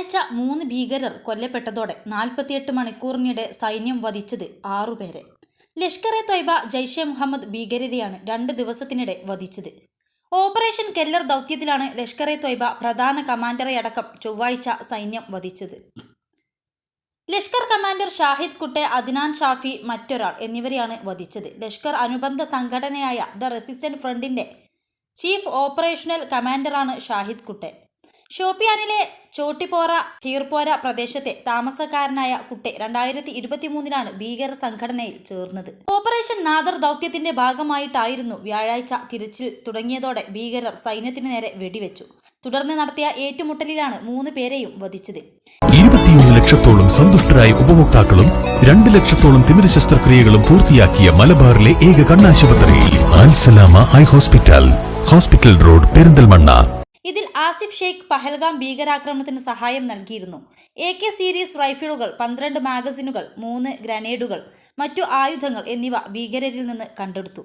വ്യാഴാഴ്ച മൂന്ന് ഭീകരർ കൊല്ലപ്പെട്ടതോടെ നാൽപ്പത്തിയെട്ട് മണിക്കൂറിനിടെ സൈന്യം വധിച്ചത് ആറുപേരെ ലഷ്കർ എ തൊയ്ബ ജയ്ഷെ മുഹമ്മദ് ഭീകരരെയാണ് രണ്ട് ദിവസത്തിനിടെ വധിച്ചത്. ഓപ്പറേഷൻ കെല്ലർ ദൗത്യത്തിലാണ് ലഷ്കർ എ തൊയ്ബ പ്രധാന കമാൻഡറെ അടക്കം ചൊവ്വാഴ്ച സൈന്യം വധിച്ചത്. ലഷ്കർ കമാൻഡർ ഷാഹിദ് കുട്ടെ അദ്നാൻ ഷാഫി മറ്റൊരാൾ എന്നിവരെയാണ് വധിച്ചത്. ലഷ്കർ അനുബന്ധ സംഘടനയായ ദ റെസിസ്റ്റന്റ് ഫ്രണ്ടിന്റെ ചീഫ് ഓപ്പറേഷണൽ കമാൻഡറാണ് ഷാഹിദ് കുട്ടെ. ഷോപ്പിയാനിലെ ചോട്ടിപ്പോറ ഹീർപോര പ്രദേശത്തെ താമസക്കാരനായ കുട്ടെ രണ്ടായിരത്തി ഇരുപത്തിമൂന്നിലാണ് ഭീകര സംഘടനയിൽ ചേർന്നത്. ഓപ്പറേഷൻ നാദർ ദൗത്യത്തിന്റെ ഭാഗമായിട്ടായിരുന്നു വ്യാഴാഴ്ച തിരച്ചിൽ തുടങ്ങിയതോടെ ഭീകരർ സൈന്യത്തിന് നേരെ വെടിവെച്ചു. തുടർന്ന് നടത്തിയ ഏറ്റുമുട്ടലിലാണ് മൂന്ന് പേരെയും വധിച്ചത്. ഇരുപത്തിയൊന്ന് ലക്ഷത്തോളം സന്തുഷ്ടരായ ഉപഭോക്താക്കളും രണ്ട് ലക്ഷത്തോളം തിമിര ശസ്ത്രക്രിയകളും പൂർത്തിയാക്കിയ മലബാറിലെ ഏക കണ്ണാശുപത്രി ഹോസ്പിറ്റൽ. Hospital road Perinthalmanna. ഇതിൽ ആസിഫ് ഷെയ്ഖ് പഹൽഗാം ഭീകരാക്രമണത്തിന് സഹായം നൽകിയിരുന്നു. എ കെ സീരീസ് റൈഫിളുകൾ പന്ത്രണ്ട് മാഗസിനുകൾ മൂന്ന് ഗ്രനേഡുകൾ മറ്റു ആയുധങ്ങൾ എന്നിവ ഭീകരരിൽ നിന്ന് കണ്ടെടുത്തു.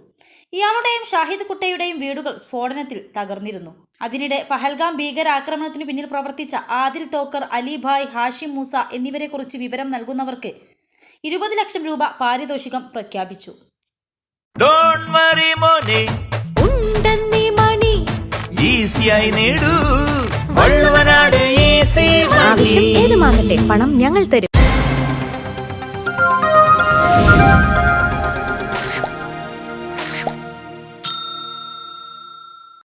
ഇയാളുടെയും ഷാഹിദ് കുട്ടയുടെയും വീടുകൾ സ്ഫോടനത്തിൽ തകർന്നിരുന്നു. അതിനിടെ പഹൽഗാം ഭീകരാക്രമണത്തിന് പിന്നിൽ പ്രവർത്തിച്ച ആദിൽ തോക്കർ അലിഭായ് ഹാഷിം മൂസ എന്നിവരെക്കുറിച്ച് വിവരം നൽകുന്നവർക്ക് ഇരുപത് ലക്ഷം രൂപ പാരിതോഷികം പ്രഖ്യാപിച്ചു. Don't worry money. ഈസിയായി നേടൂ. വള്ളുവനാട് ആവശ്യം ഏതുമാകട്ടെ പണം ഞങ്ങൾ തരും.